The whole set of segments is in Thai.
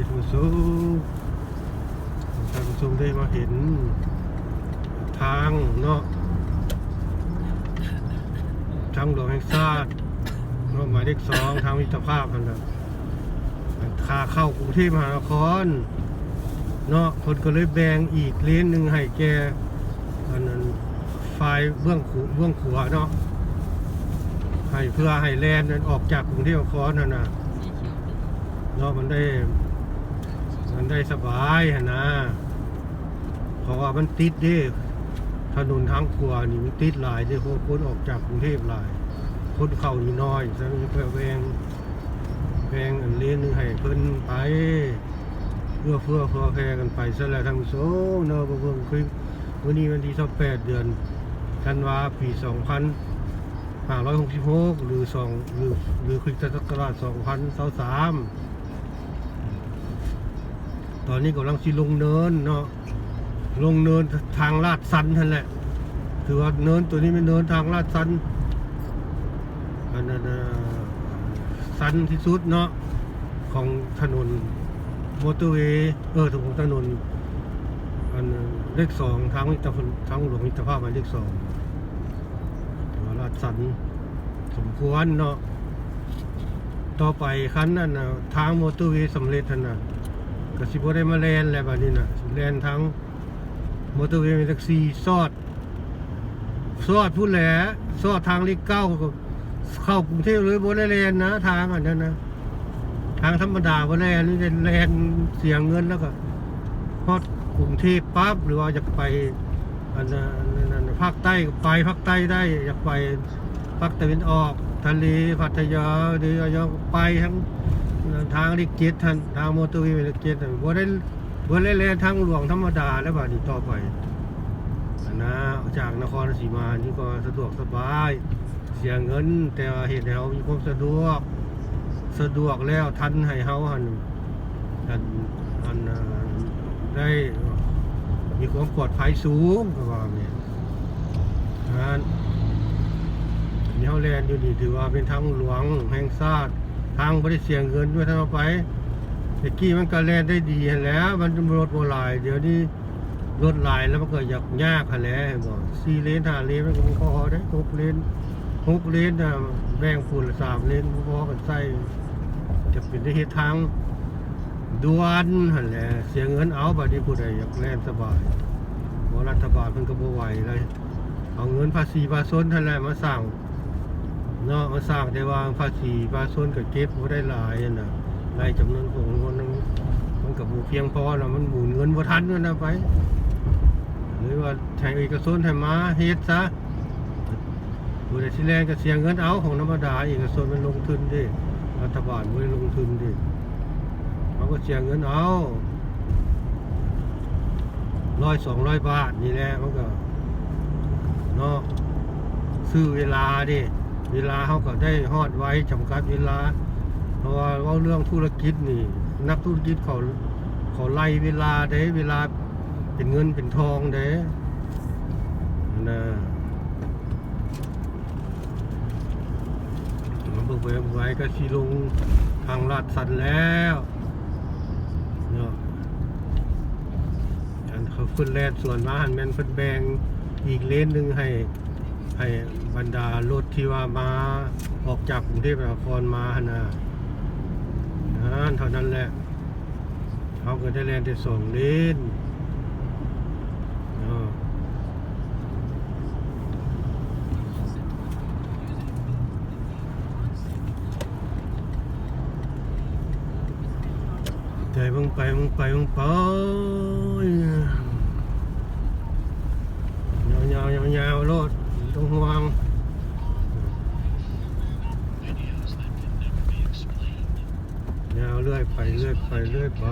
ีทุกสุขท่านผู้ชมได้มาเห็นทางเนาะทางหลวงแห่งชาติเนาะหมายเลขสองทางมิตรภาพนั่นแหละขาเข้ากรุงเทพมหานครเนาะคนก็เลยแบ่งอีกเลนหนึ่งให้แกอันนั้นฝ่ายเบื้องขวเบื้องขวาเนาะให้เพื่อให้แลนนั้นออกจากกรุงเทพมหานครนั่นน่ะเนาะมันได้ มันได้สบายหั่นะเพราะว่ามันติดด้ถนนทางขวนี่มันติดหลายด้เพราะคนออกจากกรุงเทพหลาย คนเข้านี่น้อยฉะนั้นก็แบ่งแบ่งอันเลนหนึงให้เพิ่นไป เพื่อเพื่อเพื่อแพร่กันไปซะแล้วทั้งโซเนาะบ่เบิ่งคลิปวันนี้วันที่28เดือนธันวาปี2566หรือ2หรือหรือคริสตศักราช2023 ตอนนี้กำลังสิลงเนินเนาะลงเนินทางลาดสันนั่นแหละถือว่าเนินตัวนี้เป็นเนินทางลาดสันอันนั้นสันที่สุดเนาะของถนนมอเตอร์เวย์เออถนนถนนอันเลขสองทางมิตรทางหลวงมิตรภาพหมายเลขสองลาดสันสมควรเนาะต่อไปคันนั้นทางมอเตอร์เวย์สำเร็จท่านน่ะ ก็สิบ่ได้มาแลนแล้วบัดนี้น่ะแลนทางมอเตอร์เวย์มีแท็กซี่ซอดซอดพูดแหละซอดทางเลขเก้าก็เข้ากรุงเทพเลยบ่ได้แลนนะ ทางอันนั้นนะทางธรรมดาว่แลนนี่แลนเสียเงินแล้วก็พอดกรุงเทพปั๊บหรือว่าอยากไปอันนั้นอันนั้นภาคใต้ไปภาคใต้ได้อยากไปภาคตะวันออก ทะเลพัทยาหรืออยากไปทั้ง ทางลิเกตทางทางมอเตอร์เวย์ลิเกตว่ได้ว่ได้แลทางหลวงธรรมดาแล้วบัดนี้ต่อไปอันนะจากนครราชสีมานี่ก็สะดวกสบาย เสียเงิน แต่เหตุให้เรามีความสะดวก สะดวกแล้วทันให้เฮาหันอันอันได้มีความปลอดภัยสูงก็ว่าเนี่ยอันนี้เฮาแลนอยู่นี่ถือว่าเป็นทางหลวงแห่งชาติ ทางบ่ได้เสียเงินด้วยท่างเอาไปแต่กี้มันก็แลนได้ดีแล้ว มันรถบ่หลายเดี๋ยวนี้รถลายแล้วมันก็อยากยากหั้นแล้วบ่สี่เลนห้าเลนมันก็บ่พอได้หกเลนหกเลนน่ะแบ่งฝุ่นสามเลนบ่พอกันใส่จะเป็นได้เฮ็ดทางด่วนหันแหละเสียเงินเอาบัดนี้ผู้ใดอยากแล่นสบายบรัฐบาลเพิ่นก็บ่ไหวเลยเอาเงินภาษีภาชนนั่นแหละมาสร้าง เนาะมาสร้างแต่ว่าภาษีภาชนก็เก็บบ่ได้หลายอะน่ะรายจำนวนของคนนั้นมันก็บ่เพียงพอแล้วมันหมุนเงินบ่ทันนั่นนะไปหรือว่าใช้เอกชนให้มาเฮ็ดซะผู้ใดสิแลนก็เสียเงินเอาของธรรมดาเอกชนมันลงทุนด้รัฐบาลไม่ได้ลงทุนดิเขาก็เสียเงินเอาร้อยสองร้อยบาทนี่แหละมันก็เนาะซื้อเวลาดิ เวลาเขาก็ได้ฮอดไว้จำกัดเวลา เพราะว่าเาเรื่องธุรกิจนี่ นักธุรกิจเขาเขาไล่เวลาเด้เวลาเป็นเงินเป็นทองเด้นะมันเบิกไปไว้ก็สิลงทางลาดสันแล้วเนาะอันเขาขึ้นแลนส่วนมาหันแมนเพิ่นแบงอีกเลนหนึ่งให้ ให้บรรดารถที่ว่ามาออกจากกรุงเทพมหานครมาหนนะนั่นเท่านั้นแหละเขาก็ได้แลนแต่สองเลนเนใจมึงไปมึงไปมึงไปยาวยาวยาวยาวๆโลดต้อง ห่วงยาวเรื่อยไปเรื่อยไปเรื่อยไป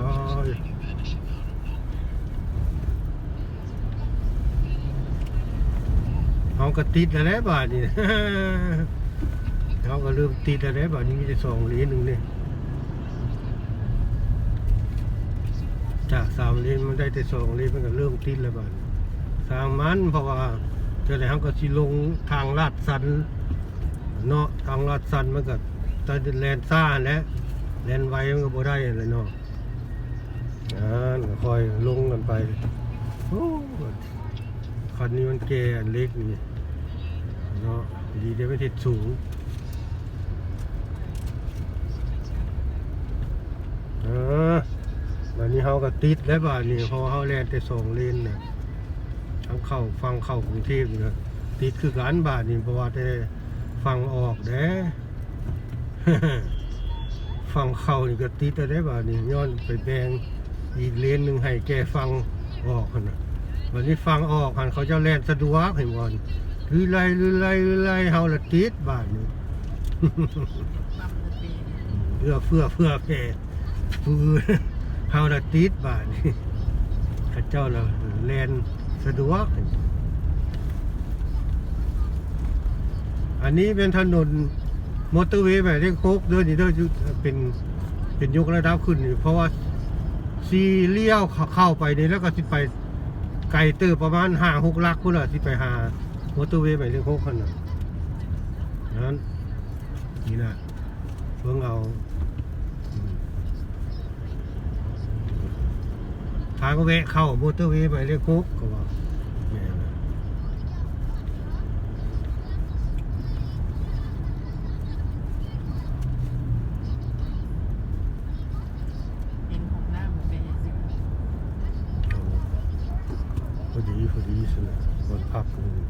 เขาก็ติดอะไรบาทนี่เขาก็เริ่มติดอะไรบาทนี้มีแต่สองเหรียญหนึ่งเนี่ยจากสามเลนมันได้แต่สองเลนมันก็เริ่มติดแล้วบ้านสร้างมันเพราะว่า จอแล้วก็สิลงทางลาดสันเนาะทางลาดสันมันก็ตอนแลนซ่าแหล้วแลนไวมันก็บ่ได้เลยเนาะนั่นคอยลงกันไปโอ้คันนี้มันแก่อันเล็กนี่เนาะดีได้ไม่ติดสูงเออบันนี้เขาก็ติดแล้วบ้านนี้เพอเขาแลนแต่สองเลนเนี่ย ทั้งเข้าฟังเข้ากรุงเทพนี่ก็ติดคือการบาทนี่เพราะว่าได้ฟังออกเด้ฟังเข้านี่ก็ติดแล้วได้บาทนี่ย้อนไปแบงอีกเลนหนึ่งให้แกฟังออกนนะวันนี้ฟังออกหันเขาเจะแลนสะดวกเห็นบอลหรือไรหรือไรหรือไรเฮาละติดบาทนี่เพื่อเพื่อเพื่อแผ่ผู้อื่นเฮาละติดบาทนี่ข้าเจ้าละแลน สะดวก อันนี้เป็นถนนมอเตอร์เวย์แบบเล็กโคกเดินนี่เดินอยู่เป็นเป็นยกระดับขึ้น เพราะว่าซีเลี้ยวเข้าไปนี่แล้วก็สิไปไกลเตอร์ประมาณห้าหกลักพุ่นละที่ไปหามอเตอร์เวย์แบบเล็กโคกขนาดนั้นนี่นะเพิ่งเอาอืม พาก็แวะเข้ามอเตอร์เวย์แบบเล็กโคกก็ว่าแม่นนะ เห็นของหน้ามันเป็นยังไง พอดีพอดีสินะวันพักหนึ่ง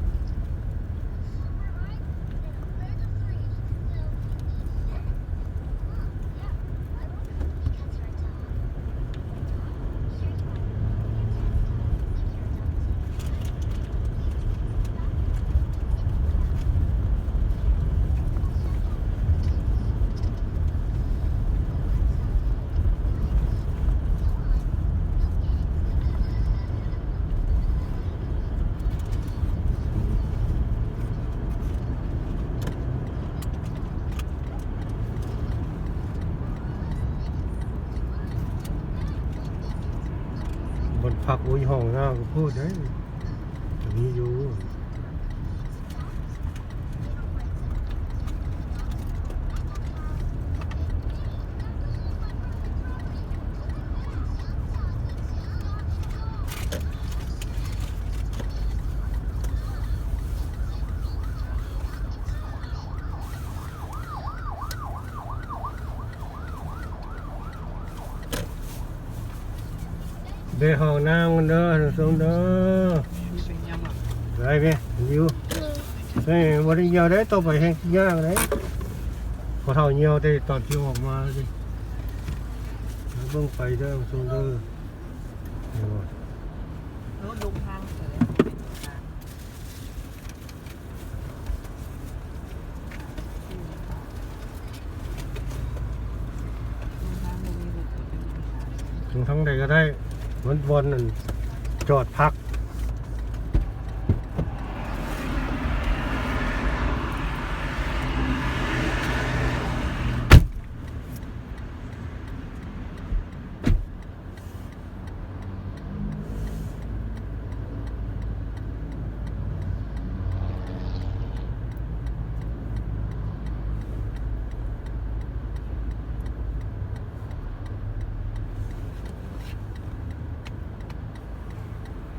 วันพักอุ้ยห้องหน้าก็พูดได้มีอยู่ เดี๋ยวห้องน้ำกันเด้อสองเด้อมีเป็นยังอะไรเพียอยู่เฮ้ยวันนี้เหี่ยวได้ต่อไปแห้งยากเลยพอเท่าเยี่ยวได้ตอนที่ออกมาดิเบิ่งไปเด้อสองเด้อเดี๋ยวก่อน รถลงทางเสร็จแล้วเป็นทางลงทางมันมีรถเป็นทาง ถึงทั้งใดก็ได้วันวันนั่นจอดพัก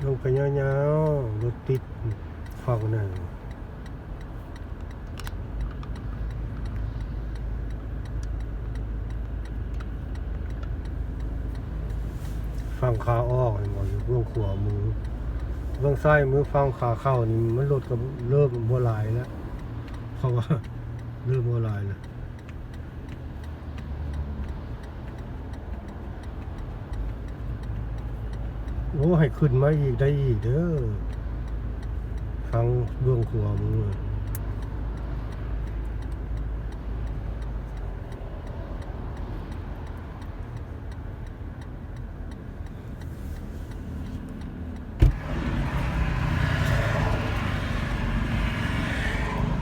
ลงไปยาวๆรถติดฝั่งนั่นฝั่งขาออกเห็นบ่อยู่เบื้อง ขวามือเบื้องซ้ายมือฟังขาเข้านี่มันลดก็เริ่มบัวลายแล้วเพราะว่าเริ่มบัวลายแล้วโอ้ให้ขึ้นมาอีกได้อีกเด้อฟังเบื้องขวามือ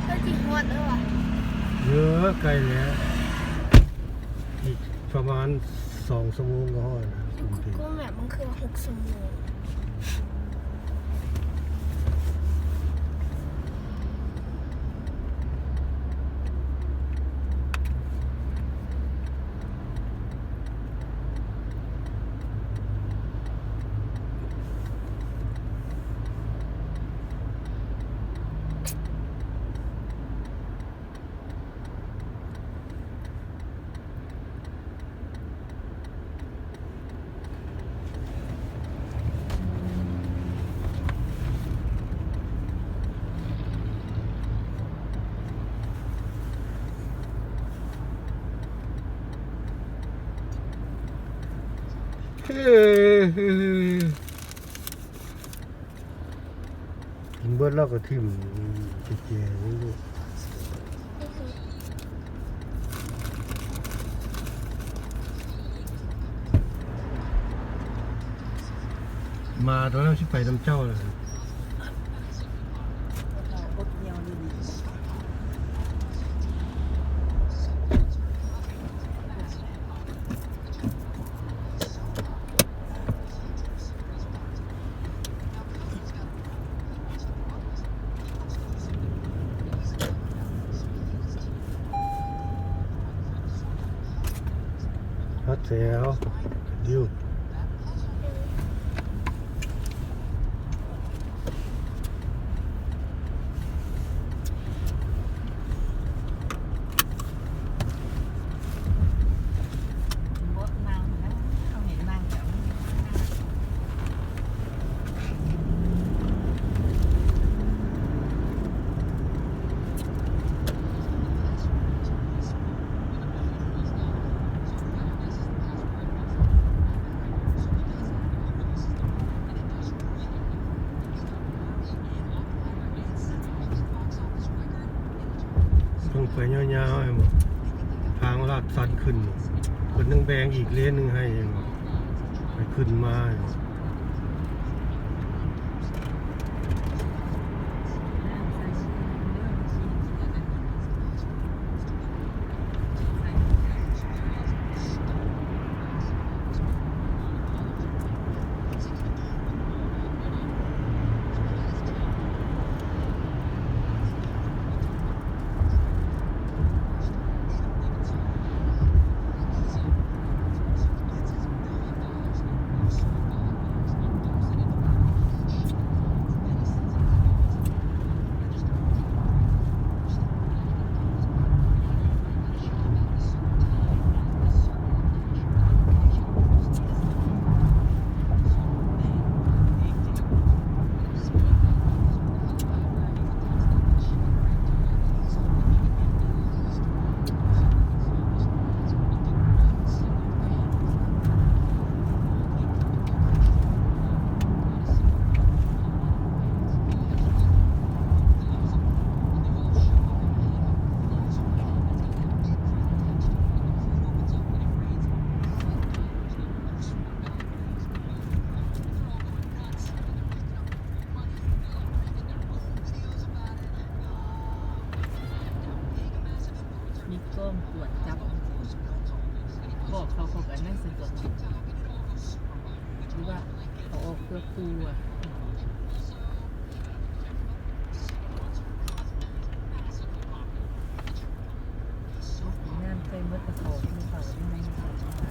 ก็จีฮอดด้วยว่ะ เยอะไกลแล้ว อีกประมาณ สองชั่วโมงก็ห้อนะก็แมพมันคือหกชั่วโมง กินเบิดแล้วก็ทิ่มเจ๊ๆนี่ลูมาตอนแรกชิไปน้ำเจ้าเลย เราอดเหนียวดี ฮัดแซวดิว ๆบดนั่งนะเขาเห็นนั่งแบบนี้ ต้อง ไปยาวๆไอ้หมดทางลาดสันขึ้นคนนึงแบงอีกเลนหนึ่งให้เองไปขึ้นมาไอ้หมด มีกล้องตรวจจับบอก เขาเขากันนั่งสิตรวจหรือว่าเขาออกเพื่อครูอะงานเคยเมื่อตะโขบมีเขาที่ไหนเขาที่ไหน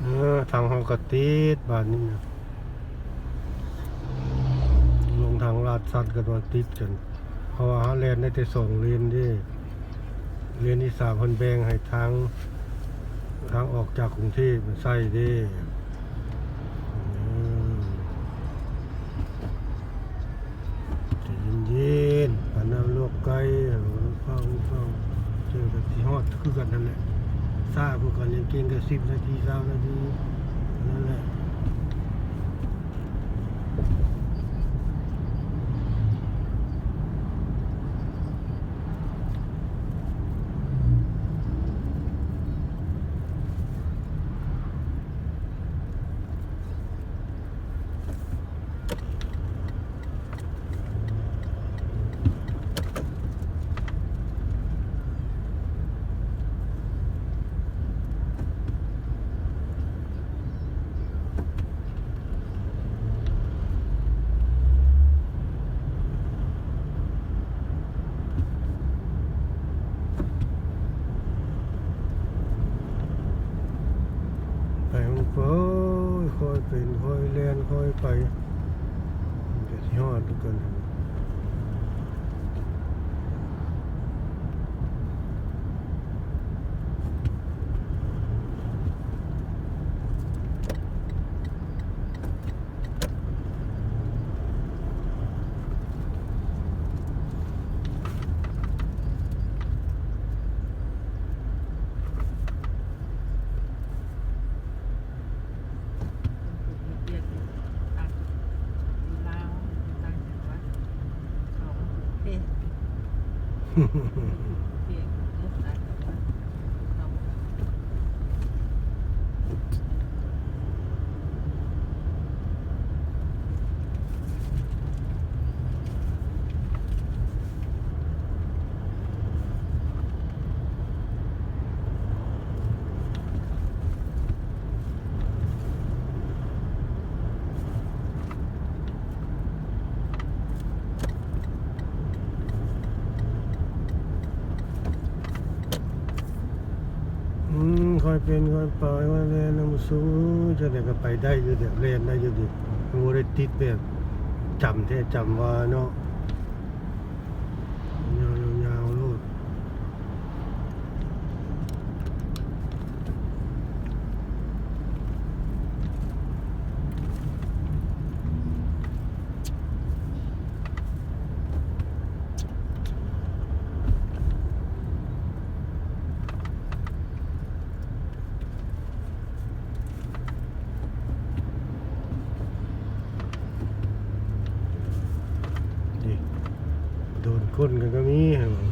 เออทางห้องกติดบ้านนี้นะลงทางลาด สันกันวันติดจนเพราะว่าหาแลนได้แต่สองเลนที่เลนที่สามคนแบงให้ทางทางออกจากกรุงเทพมันใส่เด้อืมใจเย็นๆปานน้ำลวกไก่ฟังฟังเจอกันที่ฮอดคือกันนั่นแหละซาพวกกันยังเก่งกันสิบนาทีสามนาทีนั่นแหละ ไปมันก็ค่อยเป็นค่อยเล่นค่อยไปเดี๋ยวที่ฮอดทุกคน เพียงมุกอัดกับว่าเอา อื เป็นคนปล่อยว่าเรียนน้ำสูจะเด็ก็ไปได้อยู่เดี๋ยวเรียนได้อยู่ดิมันบ่ได้ติดแบบจำแท้จำว่าเนาะยาวยาวๆโลด นี่ โดนกันก็มีหั่นล่ะ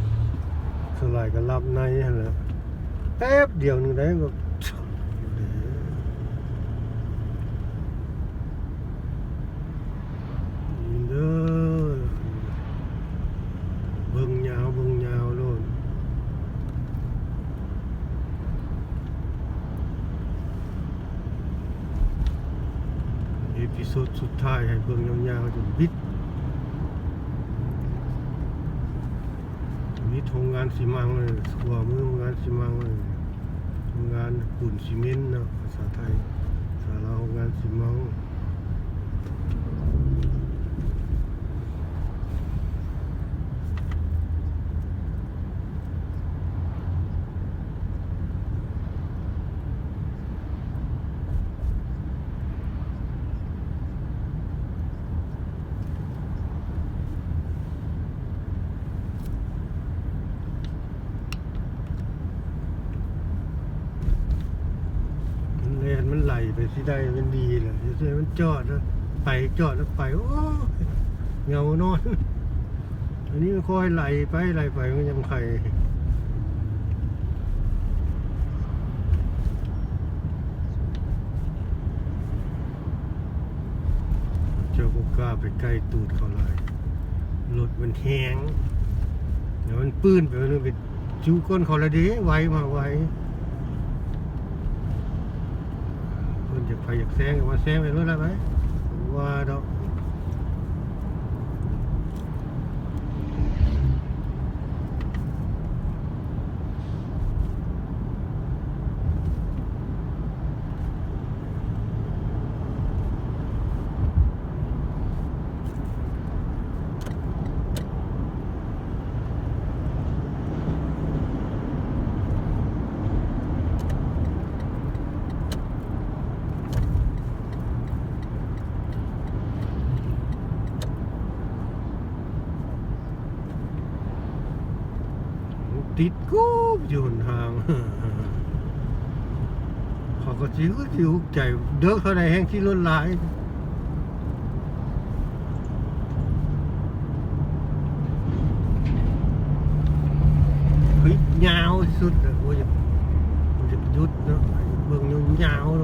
สลายก็รับในแหละแป๊บเดียวหนึงได้ก็นี่เด้อเบิ่งยาวเบิ่งยาวลดเอพิโซดสุดท้ายให้เบิ่งยาวๆจนบิด นี่โรงงานซีมังเลยขัวมือโรงงานซีมังเลยโรงงานปูนซีเมนต์เนาะภาษาไทยภาษาลาวโรงงานซีมังมันแลน มันได้มันดีแหละเฉยๆมันจอดแล้วไปจอดแล้วไปโอ้เงานอน อันนี้มันค่อยไหลไปไหลไปมันยังไข่เจ้าก็กล้าไปใกล้ตูดเขาเลยรถมันแห้งเดี๋ยวมันปื้นไปมันไปจูก้นเขาละด้ไวมาไว เพิ่นจะไปอยากแซงก็มาแซงไปรู้แล้วไหมว่าดอกติดกูบอยู่หนทาง เขา ก็จิวก็จิวใจเด้อเท่าใดแห้งที่ล้นหลายเฮ้ยยาวสุดเลยโอ้ยมันจะยุดเนาะเบิ่งยาวๆเน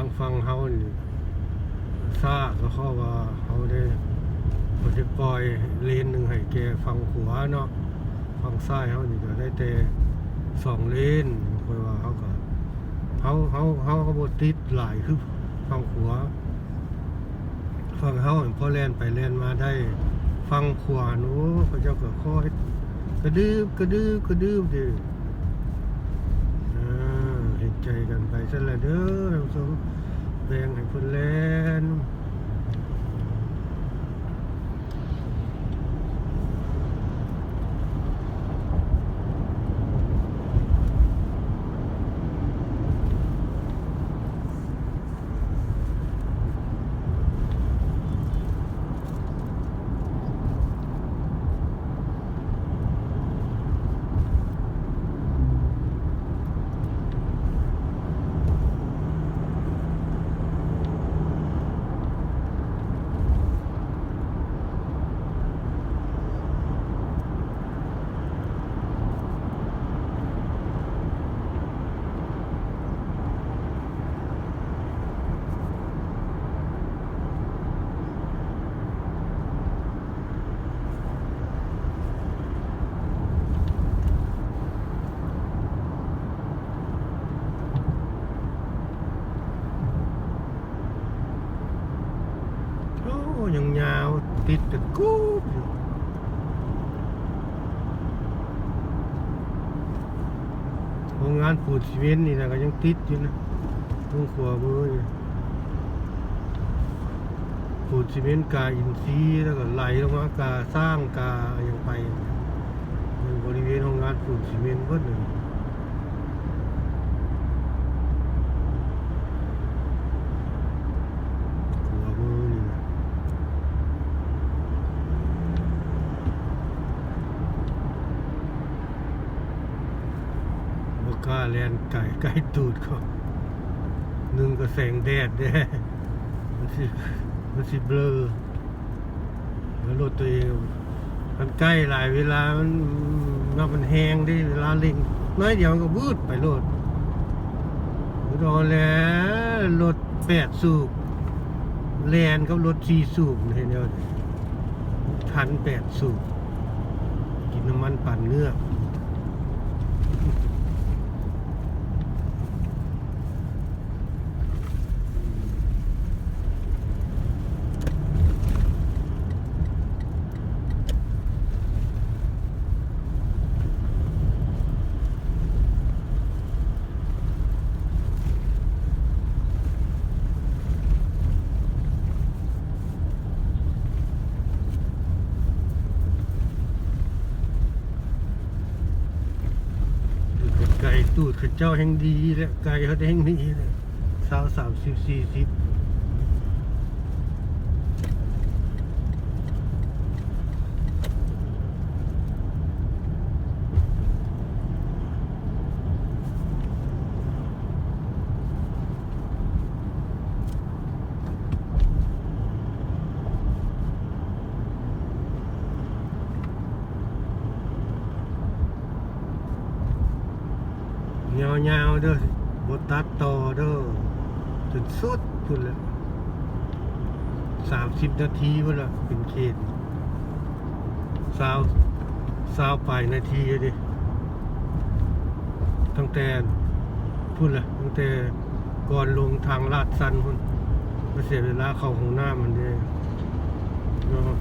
างฟังเฮานี่ซาก็เขาว่าเขาได้เขาจะปล่อยเลนหนึ่งให้แกฟังขวาเนาะฟังซ้ายเขานี่ก็ได้แต่สองเลนคอยว่าเขาก็เขาเขาเขาก็บติดหลายคือฟังขวาฟังเขาพอแล่นไปแล่นมาได้ฟังขวาโน้เขาเจ้าก็คอยกระดืบกระดืบกระดืบดิอ่าเห็น ใจกันไปซะเลยเด้อท่านผู้ชมแบ่งให้เพิ่นแล่นโอ้ยังยาวติดตะกูบอยู่โรงงานปูดซีเมนต์นี่นะก็ยังติดอยู่นะตรงขัวามือนี่ปูดซีเมนต์กาอินซีแล้วก็ไหลลงมากาสร้างกายังไปในบริเวณโรงงานปูดซีเมนต์เพิ่นเลยขวามือนี่นะ บกล้าแลน ไก่ไก่ตูดเขาหนึ่งก็แสงแดดแด้มันสิมันสิเบลอแล้วรถตัวเองมันใกล้หลายเวลา มันนมันแห้งได้เวลาเล่งน้อยเดียวมันก็วืดไปรถรอแล้วรถแปดสูบแลนกับรถสี่สูบเห็นเดียวทันแปดสูบกินน้ำมันปั่นเนื้อก ไก่ตูด เจ้าแห่งดีและไก่เขาแห่งนี้เลยสาวสามสิบสี่สิบ ยาวๆเด้อบทตัดต่อเด้อจนสุดพุ่นละสามสิบนาทีพุ่นละเป็นเขตสาวสาวไปนาทีอะดิตั้งแต่พุ่นละตั้งแต่ก่อนลงทางลาดสันพุ่นมาเสียเวลาเข้าของหน้ามันเด้เนาะ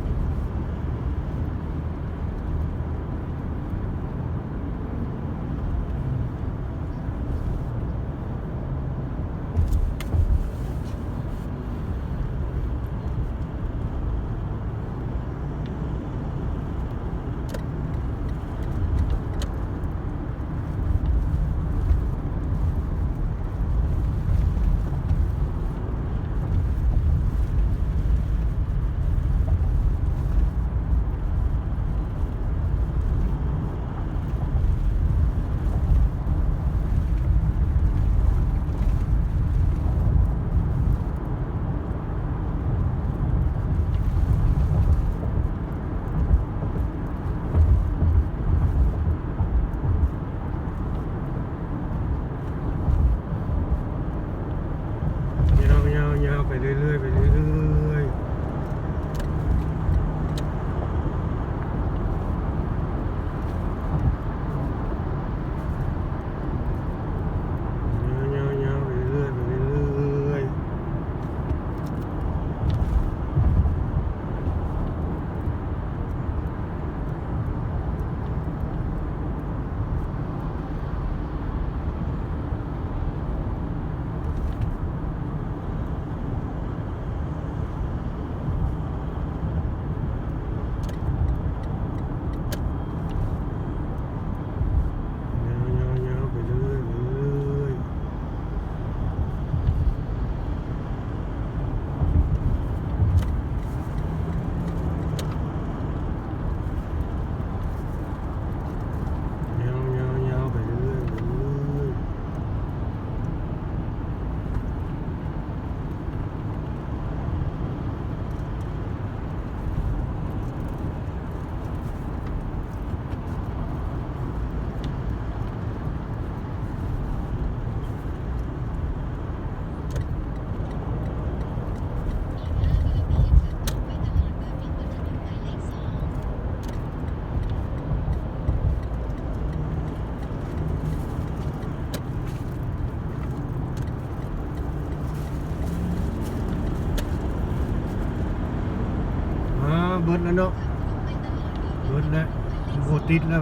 ยาวยาวยาว ไปเรื่อยๆไปเรื่อยๆยาวยาวๆไปเรื่อยๆไปเรื่อย แล้